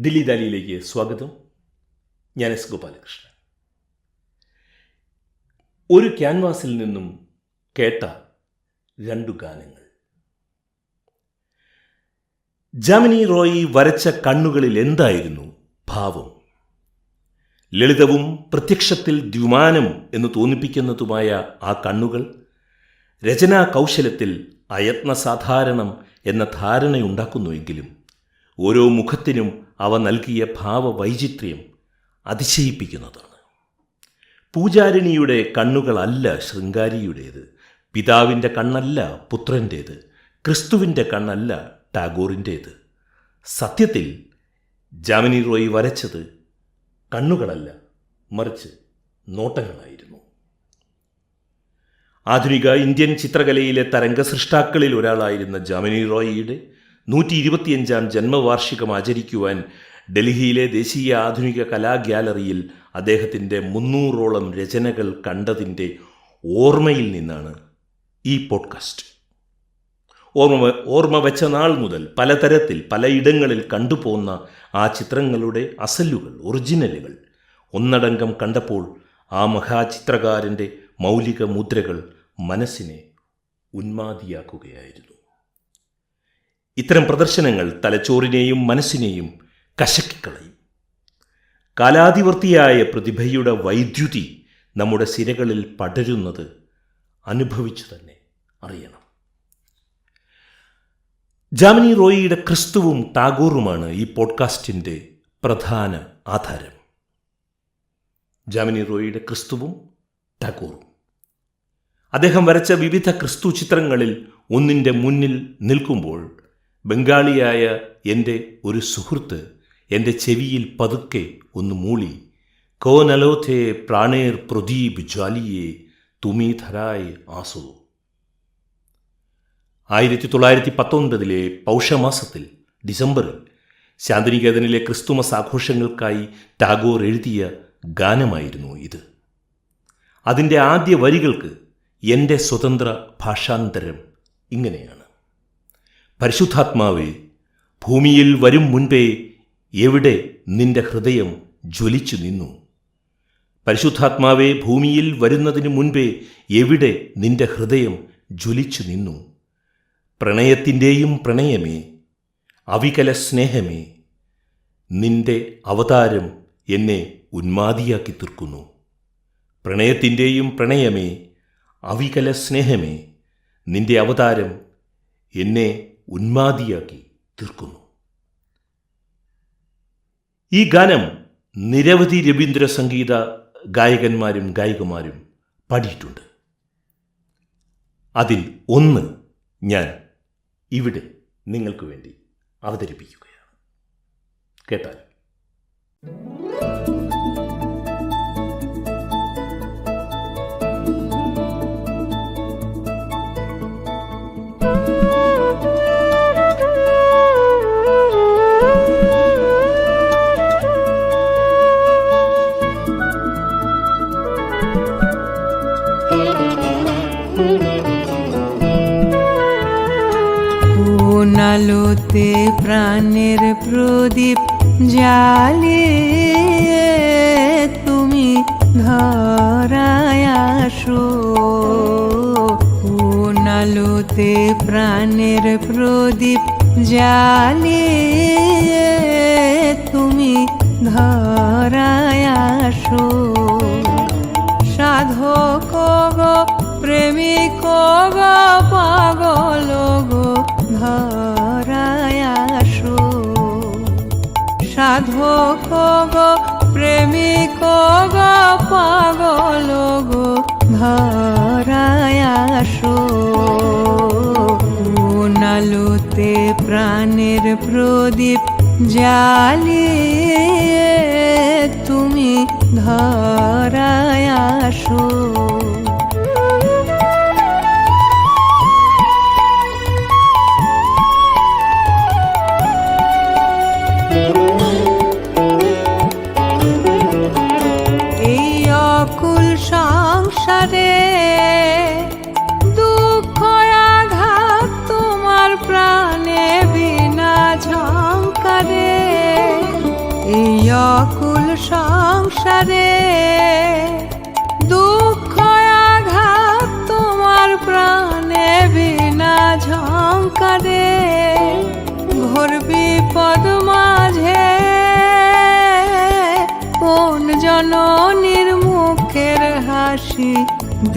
ദില്ലി ദാലിയിലേക്ക് സ്വാഗതം. ഞാൻ എസ് ഗോപാലകൃഷ്ണൻ. ഒരു ക്യാൻവാസിൽ നിന്നും കേട്ട രണ്ടു ഗാനങ്ങൾ. ജാമിനി റോയി വരച്ച കണ്ണുകളിൽ എന്തായിരുന്നു ഭാവം? ലളിതവും പ്രത്യക്ഷത്തിൽ ദ്വിമാനം എന്ന് തോന്നിപ്പിക്കുന്നതുമായ ആ കണ്ണുകൾ രചനാ കൗശലത്തിൽ അയത്നസാധാരണം എന്ന ധാരണയുണ്ടാക്കുന്നുവെങ്കിലും ഓരോ മുഖത്തിനും അവ നൽകിയ ഭാവവൈചിത്ര്യം അതിശയിപ്പിക്കുന്നതാണ്. പൂജാരിണിയുടെ കണ്ണുകളല്ല ശൃംഗാരിയുടേത്. പിതാവിന്റെ കണ്ണല്ല പുത്രന്റേത്. ക്രിസ്തുവിന്റെ കണ്ണല്ല ടാഗോറിന്റേത്. സത്യത്തിൽ ജാമിനി റോയി വരച്ചത് കണ്ണുകളല്ല മറിച്ച് നോട്ടങ്ങളായിരുന്നു. ആധുനിക ഇന്ത്യൻ ചിത്രകലയിലെ തരംഗ സൃഷ്ടാക്കളിൽ ഒരാളായിരുന്ന ജാമിനി റോയിയുടെ നൂറ്റി ഇരുപത്തിയഞ്ചാം ജന്മവാർഷികം ആചരിക്കുവാൻ ഡൽഹിയിലെ ദേശീയ ആധുനിക കലാ ഗ്യാലറിയിൽ അദ്ദേഹത്തിന്റെ മുന്നൂറോളം രചനകൾ കണ്ടതിന്റെ ഓർമ്മയിൽ നിന്നാണ് ഈ പോഡ്കാസ്റ്റ്. ഓർമ്മ ഓർമ്മ വെച്ച നാൾ മുതൽ പലതരത്തിൽ പലയിടങ്ങളിൽ കണ്ടുപോന്ന ആ ചിത്രങ്ങളുടെ അസലുകൾ ഒറിജിനലുകൾ ഒന്നടങ്കം കണ്ടപ്പോൾ ആ മഹാചിത്രകാരന്റെ മൗലിക മുദ്രകൾ മനസ്സിനെ ഉന്മാദിയാക്കുകയായിരുന്നു. ഇത്തരം പ്രദർശനങ്ങൾ തലച്ചോറിനെയും മനസ്സിനെയും കശക്കിക്കളയും. കാലാതിവർത്തിയായ പ്രതിഭയുടെ വൈദ്യുതി നമ്മുടെ സിരകളിൽ പടരുന്നത് അനുഭവിച്ചു തന്നെ അറിയണം. ജാമിനി റോയിയുടെ ക്രിസ്തുവും ടാഗോറുമാണ് ഈ പോഡ്കാസ്റ്റിന്റെ പ്രധാന ആധാരം. ജാമിനി റോയിയുടെ ക്രിസ്തുവും ടാഗോറും. അദ്ദേഹം വരച്ച വിവിധ ക്രിസ്തു ചിത്രങ്ങളിൽ ഒന്നിന്റെ മുന്നിൽ നിൽക്കുമ്പോൾ ബംഗാളിയായ എന്റെ ഒരു സുഹൃത്ത് എന്റെ ചെവിയിൽ പതുക്കെ ഒന്ന് മൂളി കോനലോഥേ പ്രാണേർ പ്രദീപ് ജ്വാലിയെ തുമി ധരായ് ആസു. ആയിരത്തി തൊള്ളായിരത്തി പത്തൊൻപതിലെ പൗഷമാസത്തിൽ ഡിസംബറിൽ ശാന്തിനികേതനിലെ ക്രിസ്തുമസ് ആഘോഷങ്ങൾക്കായി ടാഗോർ എഴുതിയ ഗാനമായിരുന്നു ഇത്. അതിന്റെ ആദ്യ വരികൾക്ക് എന്റെ സ്വതന്ത്ര ഭാഷാന്തരം ഇങ്ങനെയാണ്. പരിശുദ്ധാത്മാവേ ഭൂമിയിൽ വരും മുൻപേ എവിടെ നിന്റെ ഹൃദയം ജ്വലിച്ചു നിന്നു? പരിശുദ്ധാത്മാവേ ഭൂമിയിൽ വരുന്നതിന് മുൻപേ എവിടെ നിന്റെ ഹൃദയം ജ്വലിച്ചു നിന്നു? പ്രണയത്തിന്റെയും പ്രണയമേ അവികല സ്നേഹമേ നിന്റെ അവതാരം എന്നെ ഉന്മാദിയാക്കി തീർക്കുന്നു. പ്രണയത്തിന്റെയും പ്രണയമേ അവികല സ്നേഹമേ നിന്റെ അവതാരം എന്നെ ഉന്മാദിയാക്കി തീർക്കുന്നു. ഈ ഗാനം നിരവധി രവീന്ദ്ര സംഗീത ഗായകന്മാരും ഗായികമാരും പാടിയിട്ടുണ്ട്. അതിൽ ഒന്ന് ഞാൻ ഇവിടെ നിങ്ങൾക്ക് വേണ്ടി അവതരിപ്പിക്കുകയാണ്. കേട്ടാൽ? জ্বালিয়ে তুমি ধরায় আসো। আলোতে প্রাণের প্রদীপ জ্বালিয়ে গো প্রেমিক গো পাগল গো ধরায় আসো। প্রাণের প্রদীপ জ্বালিয়ে তুমি ধরায় আসো। জননীর মুখের হাসি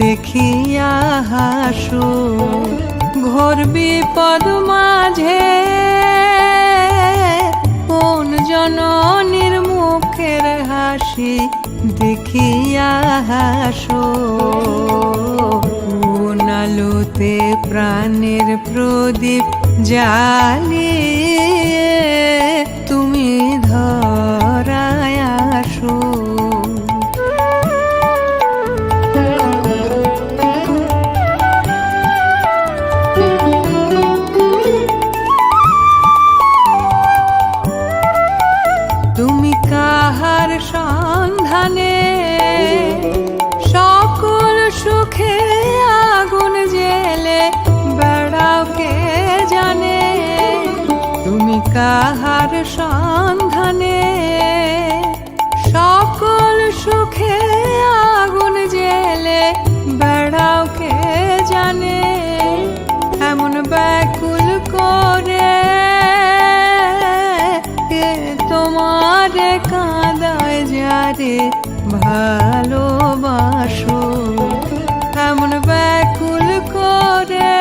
দেখিয়া হাসো। ঘোর বিপদ মাঝে কোন জননীর মুখের হাসি দেখিয়া হাসো। আলোতে প্রাণের প্রদীপ জ্বালিয়ে ভালোবাসো এমন ব্যাকুল করে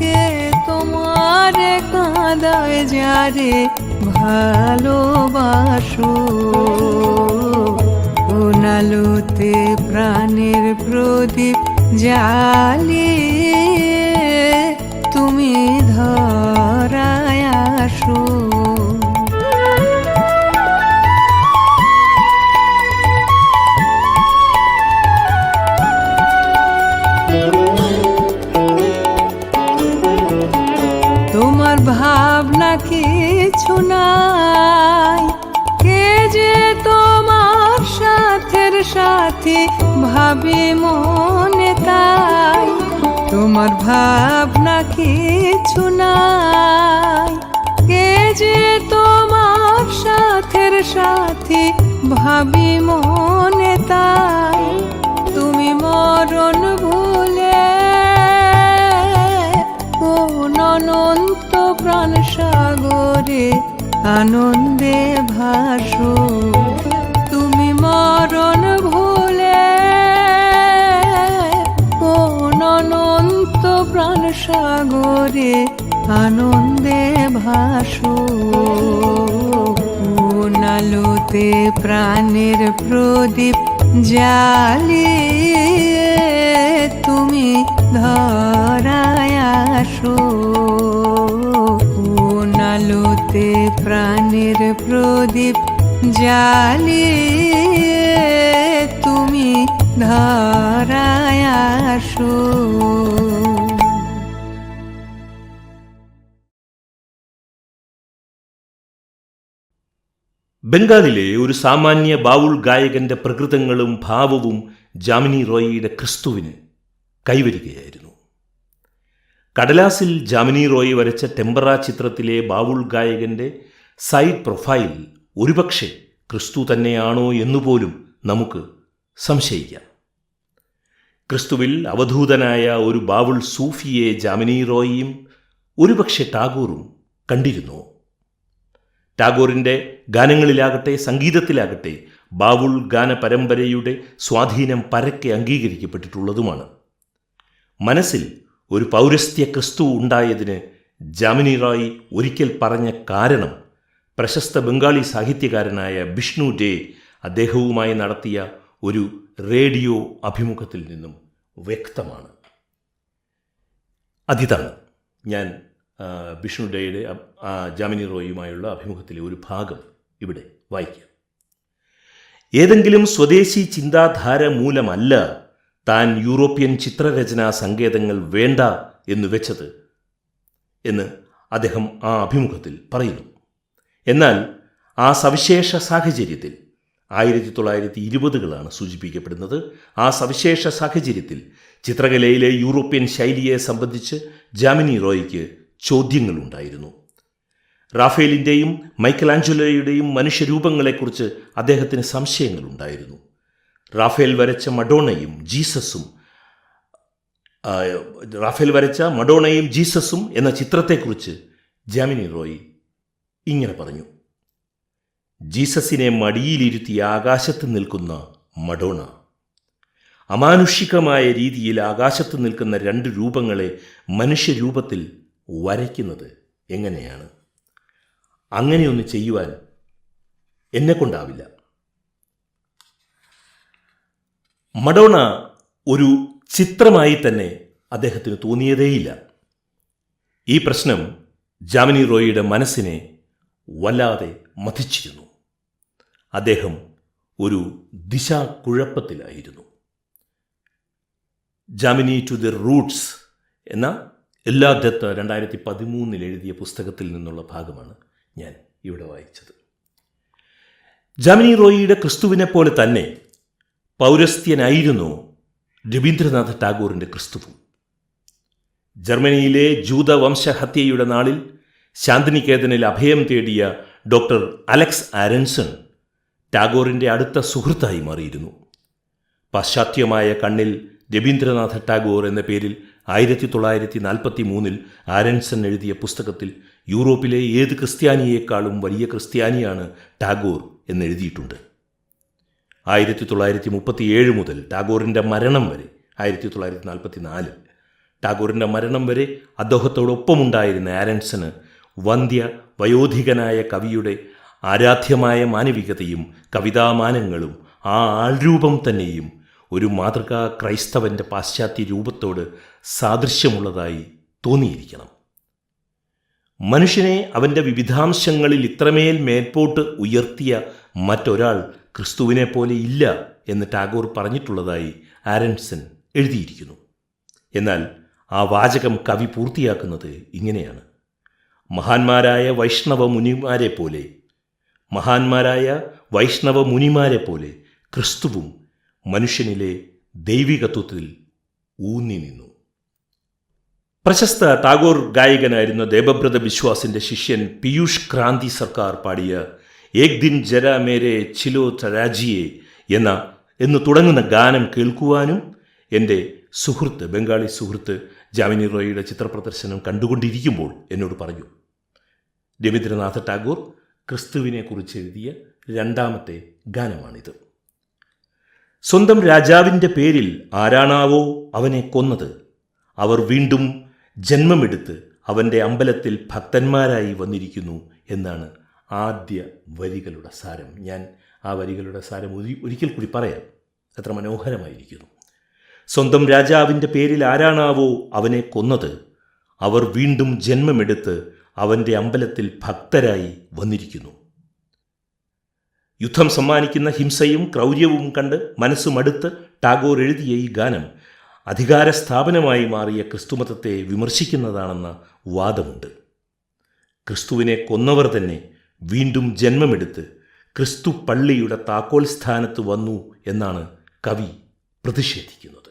কে তোমার কাঁদায় যারে ভালোবাসো? কোনালুতে প্রাণের প্রদীপ জ্বালিয়ে সাথী ভাবি মনে তাই, তোমার ভাবনা কিছু নাই। কে যে তোমার সাথের সাথী ভাবি মনে তাই, তুমি মরণ ভুলে কোন অনন্ত প্রাণ সাগরে আনন্দে ভাসো। তুমি মরণ ভুলে প্রাণ সাগরে আনন্দে ভাসো। আলোতে প্রাণের প্রদীপ জ্বালিয়ে তুমি ধরায় আসো। প্রাণের প্রদীপ জ্বালিয়ে তুমি ধরায় ബംഗാളിലെ ഒരു സാമാന്യ ബാവുൾ ഗായകന്റെ പ്രകൃതങ്ങളും ഭാവവും ജാമിനി റോയിയുടെ ക്രിസ്തുവിന് കൈവരികയായിരുന്നു. കടലാസിൽ ജാമിനി റോയി വരച്ച ടെമ്പറ ചിത്രത്തിലെ ബാവുൾ ഗായകന്റെ സൈഡ് പ്രൊഫൈൽ ഒരുപക്ഷെ ക്രിസ്തു തന്നെയാണോ എന്നുപോലും നമുക്ക് സംശയിക്കാം. ക്രിസ്തുവിൽ അവധൂതനായ ഒരു ബാവുൾ സൂഫിയെ ജാമിനി റോയിയും ഒരുപക്ഷെ ടാഗോറും കണ്ടിരുന്നു. ടാഗോറിന്റെ ഗാനങ്ങളിലാകട്ടെ സംഗീതത്തിലാകട്ടെ ബാവുൾ ഗാന പരമ്പരയുടെ സ്വാധീനം പരക്കെ അംഗീകരിക്കപ്പെട്ടിട്ടുള്ളതുമാണ്. മനസ്സിൽ ഒരു പൗരസ്ത്യ ക്രിസ്തു ഉണ്ടായതിന് ജാമിനി റായി ഒരിക്കൽ പറഞ്ഞ കാരണം പ്രശസ്ത ബംഗാളി സാഹിത്യകാരനായ ബിഷ്ണു ഡേ അദ്ദേഹവുമായി നടത്തിയ ഒരു റേഡിയോ അഭിമുഖത്തിൽ നിന്നും വ്യക്തമാണ്. അതിതാണ് ഞാൻ ബിഷ്ണു ഡേയുടെ ജാമിനി റോയിയുമായുള്ള അഭിമുഖത്തിലെ ഒരു ഭാഗം. ഇവിടെ വായിക്കാം. ഏതെങ്കിലും സ്വദേശി ചിന്താധാര മൂലമല്ല താൻ യൂറോപ്യൻ ചിത്രരചനാ സങ്കേതങ്ങൾ വേണ്ട എന്ന് വെച്ചത് എന്ന് അദ്ദേഹം ആ അഭിമുഖത്തിൽ പറയുന്നു. എന്നാൽ ആ സവിശേഷ സാഹചര്യത്തിൽ ആയിരത്തി തൊള്ളായിരത്തി ഇരുപതുകളാണ് സൂചിപ്പിക്കപ്പെടുന്നത്. ആ സവിശേഷ സാഹചര്യത്തിൽ ചിത്രകലയിലെ യൂറോപ്യൻ ശൈലിയെ സംബന്ധിച്ച് ജാമിനി റോയ്ക്ക് ചോദ്യങ്ങളുണ്ടായിരുന്നു. റാഫേലിന്റെയും മൈക്കലാഞ്ചലോയുടെയും മനുഷ്യരൂപങ്ങളെക്കുറിച്ച് അദ്ദേഹത്തിന് സംശയങ്ങളുണ്ടായിരുന്നു. റാഫേൽ വരച്ച മഡോണയും ജീസസും റാഫേൽ വരച്ച മഡോണയും ജീസസും എന്ന ചിത്രത്തെക്കുറിച്ച് ജാമിനി റോയി ഇങ്ങനെ പറഞ്ഞു. ജീസസിനെ മടിയിലിരുത്തി ആകാശത്ത് നിൽക്കുന്ന മഡോണ അമാനുഷികമായ രീതിയിൽ ആകാശത്ത് നിൽക്കുന്ന രണ്ട് രൂപങ്ങളെ മനുഷ്യരൂപത്തിൽ വരയ്ക്കുന്നത് എങ്ങനെയാണ്? അങ്ങനെയൊന്ന് ചെയ്യുവാൻ എന്നെ കൊണ്ടാവില്ല മഡോണ ഒരു ചിത്രമായി തന്നെ അദ്ദേഹത്തിന് തോന്നിയതേയില്ല. ഈ പ്രശ്നം ജാമിനി റോയിയുടെ മനസ്സിനെ വല്ലാതെ മതിച്ചിരുന്നു അദ്ദേഹം ഒരു ദിശാകുഴപ്പത്തിലായിരുന്നു ജാമിനി ടു ദി റൂട്ട്സ് എന്ന എല്ലാ ദത്ത് രണ്ടായിരത്തി പതിമൂന്നിൽ എഴുതിയ പുസ്തകത്തിൽ നിന്നുള്ള ഭാഗമാണ് ഞാൻ ഇവിടെ വായിച്ചത്. ജാമിനി റോയിയുടെ ക്രിസ്തുവിനെ പോലെ തന്നെ പൗരസ്ത്യനായിരുന്നു രവീന്ദ്രനാഥ് ടാഗോറിന്റെ ക്രിസ്തുവും. ജർമ്മനിയിലെ ജൂത വംശഹത്യയുടെ നാളിൽ ശാന്തിനികേതനിൽ അഭയം തേടിയ ഡോക്ടർ അലക്സ് ആരൻസൺ ടാഗോറിന്റെ അടുത്ത സുഹൃത്തായി മാറിയിരുന്നു. പാശ്ചാത്യമായ കണ്ണിൽ രവീന്ദ്രനാഥ ടാഗോർ എന്ന പേരിൽ ആയിരത്തി തൊള്ളായിരത്തി നാൽപ്പത്തി മൂന്നിൽ ആരൻസൺ എഴുതിയ പുസ്തകത്തിൽ യൂറോപ്പിലെ ഏത് ക്രിസ്ത്യാനിയേക്കാളും വലിയ ക്രിസ്ത്യാനിയാണ് ടാഗോർ എന്നെഴുതിയിട്ടുണ്ട്. ആയിരത്തി തൊള്ളായിരത്തി മുപ്പത്തി ഏഴ് മുതൽ ടാഗോറിന്റെ മരണം വരെ ആയിരത്തി തൊള്ളായിരത്തി നാൽപ്പത്തി നാല് ടാഗോറിന്റെ മരണം വരെ അദ്ദേഹത്തോടൊപ്പമുണ്ടായിരുന്ന ആരൻസന് വന്ധ്യ വയോധികനായ കവിയുടെ ആരാധ്യമായ മാനവികതയും കവിതാമാനങ്ങളും ആ ആൾരൂപം തന്നെയും ഒരു മാതൃകാ ക്രൈസ്തവന്റെ പാശ്ചാത്യ രൂപത്തോട് സാദൃശ്യമുള്ളതായി തോന്നിയിരിക്കണം. മനുഷ്യനെ അവന്റെ വിവിധാംശങ്ങളിൽ ഇത്രമേൽ മേൽപോട്ട് ഉയർത്തിയ മറ്റൊരാൾ ക്രിസ്തുവിനെ പോലെ ഇല്ല എന്ന് ടാഗോർ പറഞ്ഞിട്ടുള്ളതായി ആരൻസൺ എഴുതിയിരിക്കുന്നു. എന്നാൽ ആ വാചകം കവി പൂർത്തിയാക്കുന്നത് ഇങ്ങനെയാണ്. മഹാന്മാരായ വൈഷ്ണവ മുനിമാരെ പോലെ മഹാന്മാരായ വൈഷ്ണവ മുനിമാരെ പോലെ ക്രിസ്തുവും മനുഷ്യനിലെ ദൈവികത്വത്തിൽ ഊന്നി നിന്നു. പ്രശസ്ത ടാഗോർ ഗായകനായിരുന്ന ദേവബ്രത ബിശ്വാസിന്റെ ശിഷ്യൻ പീയൂഷ് ക്രാന്തി സർക്കാർ പാടിയ ഏക് ദിൻ ജര മേരെ ചിലോ തരാജിയെ എന്ന എന്ന് തുടങ്ങുന്ന ഗാനം കേൾക്കുവാനും എന്റെ സുഹൃത്ത് ബംഗാളി സുഹൃത്ത് ജാമിനി റോയിയുടെ ചിത്രപ്രദർശനം കണ്ടുകൊണ്ടിരിക്കുമ്പോൾ എന്നോട് പറഞ്ഞു രവീന്ദ്രനാഥ ടാഗോർ ക്രിസ്തുവിനെക്കുറിച്ച് എഴുതിയ രണ്ടാമത്തെ ഗാനമാണിത്. സ്വന്തം രാജാവിന്റെ പേരിൽ ആരാണാവോ അവനെ കൊന്നത്. അവർ വീണ്ടും ജന്മമെടുത്ത് അവന്റെ അമ്പലത്തിൽ ഭക്തന്മാരായി വന്നിരിക്കുന്നു എന്നാണ് ആദ്യ വരികളുടെ സാരം. ഞാൻ ആ വരികളുടെ സാരം ഒരി- ഒരിക്കൽ കൂടി പറയാം. എത്ര മനോഹരമായിരിക്കുന്നു. സ്വന്തം രാജാവിന്റെ പേരിൽ ആരാണാവോ അവനെ കൊന്നത്. അവർ വീണ്ടും ജന്മമെടുത്ത് അവന്റെ അമ്പലത്തിൽ ഭക്തരായി വന്നിരിക്കുന്നു. യുദ്ധം സമ്മാനിക്കുന്ന ഹിംസയും ക്രൗര്യവും കണ്ട് മനസ്സുമടുത്ത് ടാഗോർ എഴുതിയ ഈ ഗാനം അധികാര സ്ഥാപനമായി മാറിയ ക്രിസ്തുമതത്തെ വിമർശിക്കുന്നതാണെന്ന വാദമുണ്ട്. ക്രിസ്തുവിനെ കൊന്നവർ തന്നെ വീണ്ടും ജന്മമെടുത്ത് ക്രിസ്തു പള്ളിയുടെ താക്കോൽ സ്ഥാനത്ത് വന്നു എന്നാണ് കവി പ്രതിഷേധിക്കുന്നത്.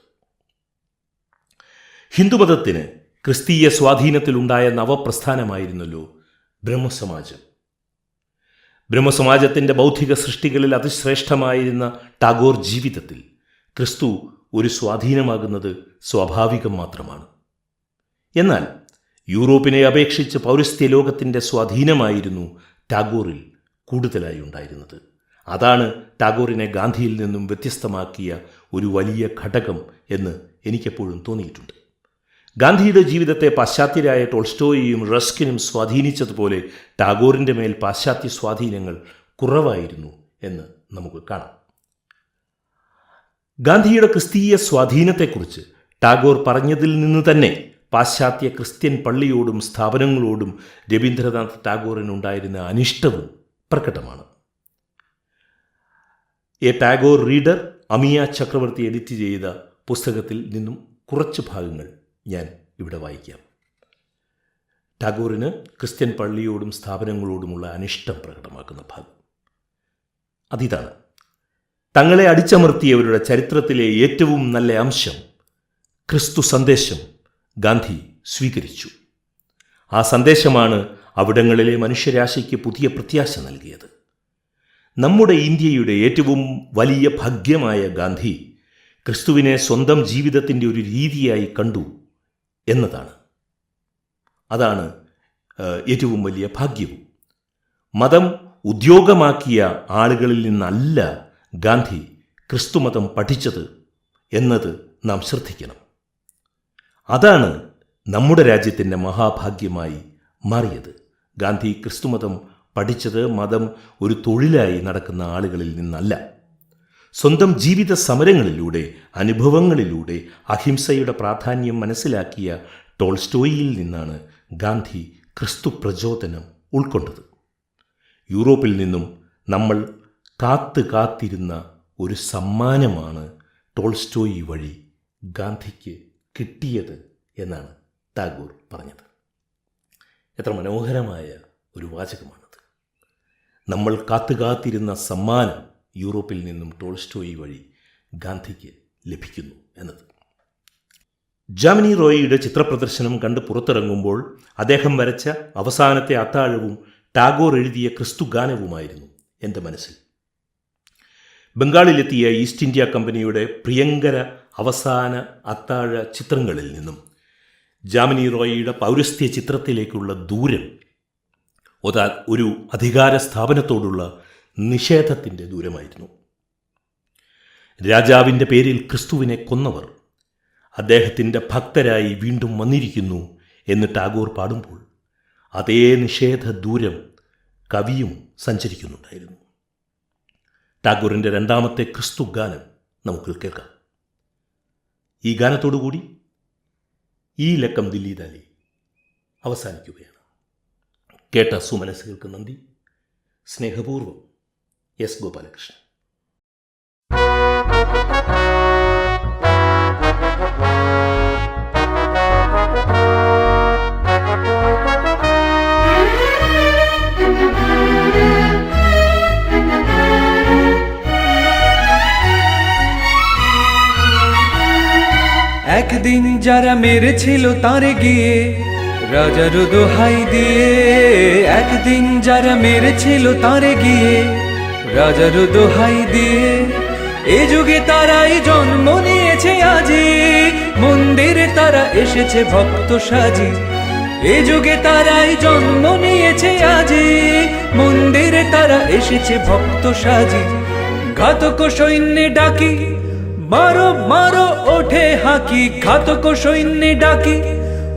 ഹിന്ദുമതത്തിന് ക്രിസ്തീയ സ്വാധീനത്തിലുണ്ടായ നവപ്രസ്ഥാനമായിരുന്നല്ലോ ബ്രഹ്മസമാജം. ബ്രഹ്മസമാജത്തിന്റെ ബൗദ്ധിക സൃഷ്ടികളിൽ അതിശ്രേഷ്ഠമായിരുന്ന ടാഗോർ ജീവിതത്തിൽ ക്രിസ്തു ഒരു സ്വാധീനമാകുന്നത് സ്വാഭാവികം മാത്രമാണ്. എന്നാൽ യൂറോപ്പിനെ അപേക്ഷിച്ച് പൗരസ്ത്യ ലോകത്തിന്റെ സ്വാധീനമായിരുന്നു ടാഗോറിൽ കൂടുതലായി ഉണ്ടായിരുന്നത്. അതാണ് ടാഗോറിനെ ഗാന്ധിയിൽ നിന്നും വ്യത്യസ്തമാക്കിയ ഒരു വലിയ ഘടകം എന്ന് എനിക്കെപ്പോഴും തോന്നിയിട്ടുണ്ട്. ഗാന്ധിയുടെ ജീവിതത്തെ പാശ്ചാത്യരായ ടോൾസ്റ്റോയെയും റസ്കിനും സ്വാധീനിച്ചതുപോലെ ടാഗോറിന്റെ മേൽ പാശ്ചാത്യ സ്വാധീനങ്ങൾ കുറവായിരുന്നു എന്ന് നമുക്ക് കാണാം. ഗാന്ധിയുടെ ക്രിസ്തീയ സ്വാധീനത്തെക്കുറിച്ച് ടാഗോർ പറഞ്ഞതിൽ നിന്ന് തന്നെ പാശ്ചാത്യ ക്രിസ്ത്യൻ പള്ളിയോടും സ്ഥാപനങ്ങളോടും രവീന്ദ്രനാഥ് ടാഗോറിനുണ്ടായിരുന്ന അനിഷ്ടവും പ്രകടമാണ്. എ ടാഗോർ റീഡർ അമിയ ചക്രവർത്തി എഡിറ്റ് ചെയ്ത പുസ്തകത്തിൽ നിന്നും കുറച്ച് ഭാഗങ്ങൾ ഞാൻ ഇവിടെ വായിക്കാം. ടാഗോറിന് ക്രിസ്ത്യൻ പള്ളിയോടും സ്ഥാപനങ്ങളോടുമുള്ള അനിഷ്ടം പ്രകടമാക്കുന്ന ഭാഗം. അതിതാണ്. തങ്ങളെ അടിച്ചമർത്തിയവരുടെ ചരിത്രത്തിലെ ഏറ്റവും നല്ല അംശം ക്രിസ്തു സന്ദേശം ഗാന്ധി സ്വീകരിച്ചു. ആ സന്ദേശമാണ് അവിടങ്ങളിലെ മനുഷ്യരാശിക്ക് പുതിയ പ്രത്യാശ നൽകിയത്. നമ്മുടെ ഇന്ത്യയുടെ ഏറ്റവും വലിയ ഭാഗ്യമായ ഗാന്ധി ക്രിസ്തുവിനെ സ്വന്തം ജീവിതത്തിന്റെ ഒരു രീതിയായി കണ്ടു എന്നതാണ്. അതാണ് ഏറ്റവും വലിയ ഭാഗ്യവും. മതം ഉദ്യോഗമാക്കിയ ആളുകളിൽ നിന്നല്ല ഗാന്ധി ക്രിസ്തുമതം പഠിച്ചത് എന്നത് നാം ശ്രദ്ധിക്കണം. അതാണ് നമ്മുടെ രാജ്യത്തിന്റെ മഹാഭാഗ്യമായി മാറിയത്. ഗാന്ധി ക്രിസ്തുമതം പഠിച്ചത് മതം ഒരു തൊഴിലായി നടക്കുന്ന ആളുകളിൽ നിന്നല്ല. സ്വന്തം ജീവിത സമരങ്ങളിലൂടെ അനുഭവങ്ങളിലൂടെ അഹിംസയുടെ പ്രാധാന്യം മനസ്സിലാക്കിയ ടോൾസ്റ്റോയിയിൽ നിന്നാണ് ഗാന്ധി ക്രിസ്തു പ്രചോദനം ഉൾക്കൊണ്ടത്. യൂറോപ്പിൽ നിന്നും നമ്മൾ കാത്ത് കാത്തിരുന്ന ഒരു സമ്മാനമാണ് ടോൾസ്റ്റോയി വഴി ഗാന്ധിക്ക് കിട്ടിയത് എന്നാണ് ടാഗോർ പറഞ്ഞത്. എത്ര മനോഹരമായ ഒരു വാചകമാണത്. നമ്മൾ കാത്തു കാത്തിരുന്ന സമ്മാനം യൂറോപ്പിൽ നിന്നും ടോൾസ്റ്റോയി വഴി ഗാന്ധിക്ക് ലഭിക്കുന്നു എന്നത്. ജാമിനി റോയിയുടെ ചിത്രപ്രദർശനം കണ്ട് പുറത്തിറങ്ങുമ്പോൾ അദ്ദേഹം വരച്ച അവസാനത്തെ അത്താഴവും ടാഗോർ എഴുതിയ ക്രിസ്തു ഗാനവുമായിരുന്നു എന്റെ മനസ്സിൽ. ബംഗാളിലെത്തിയ ഈസ്റ്റ് ഇന്ത്യ കമ്പനിയുടെ പ്രിയങ്കര അവസാന അത്താഴ ചിത്രങ്ങളിൽ നിന്നും ജാമിനി റോയിയുടെ പൗരസ്ത്യ ചിത്രത്തിലേക്കുള്ള ദൂരം ഒരു അധികാര സ്ഥാപനത്തോടുള്ള നിഷേധത്തിന്റെ ദൂരമായിരുന്നു. രാജാവിന്റെ പേരിൽ ക്രിസ്തുവിനെ കൊന്നവർ അദ്ദേഹത്തിന്റെ ഭക്തരായി വീണ്ടും വന്നിരിക്കുന്നു എന്ന് ടാഗോർ പാടുമ്പോൾ അതേ നിഷേധ ദൂരം കവിയും സഞ്ചരിക്കുന്നുണ്ടായിരുന്നു. ടാഗോറിന്റെ രണ്ടാമത്തെ ക്രിസ്തു ഗാനം നമുക്ക് കേൾക്കാം. ഈ ഗാനത്തോടുകൂടി ഈ ലക്കം ദില്ലി ദാലി അവസാനിക്കുകയാണ്. കേട്ട സുമനസ്സുകൾക്ക് നന്ദി. സ്നേഹപൂർവം എസ് ഗോപാലകൃഷ്ണൻ একদিন যারা মেরেছিল তারে গিয়ে রাজার দোহাই দিয়ে একদিন যারা মেরেছিল তারে গিয়ে রাজার দোহাই দিয়ে এ যুগে তারাই জন্ম নিয়েছে আজি। মন্দিরে তারা এসেছে ভক্ত সাজি। এ যুগে তারাই জন্ম নিয়েছে আজি। মন্দিরে তারা এসেছে ভক্ত সাজি। ঘাতক সৈন্যে ডাকি, মারো মারো, ওঠে হাকি। ঘাতক সৈন্যে ডাকি,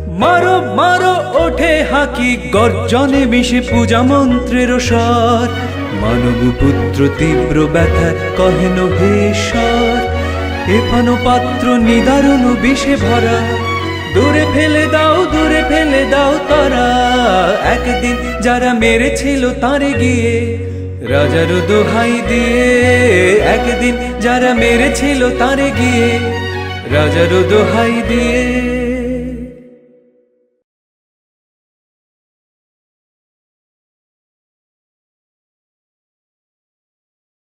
মারো মারো, ওঠে হাকি। গর্জনে মিশে পূজা মন্ত্রের স্বর। মানব পুত্র তীব্র ব্যথা কহেন ঈশ্বর? এফানো পাত্র নিদারুণ বিষে ভরা, দূরে ফেলে দাও, দূরে ফেলে দাও তারা। একদিন যারা মেরেছিল তারে গিয়ে, রাজার দোহাই দিয়ে, একদিন যারা মেরেছিল তারে গিয়ে, রাজার দোহাই দিয়ে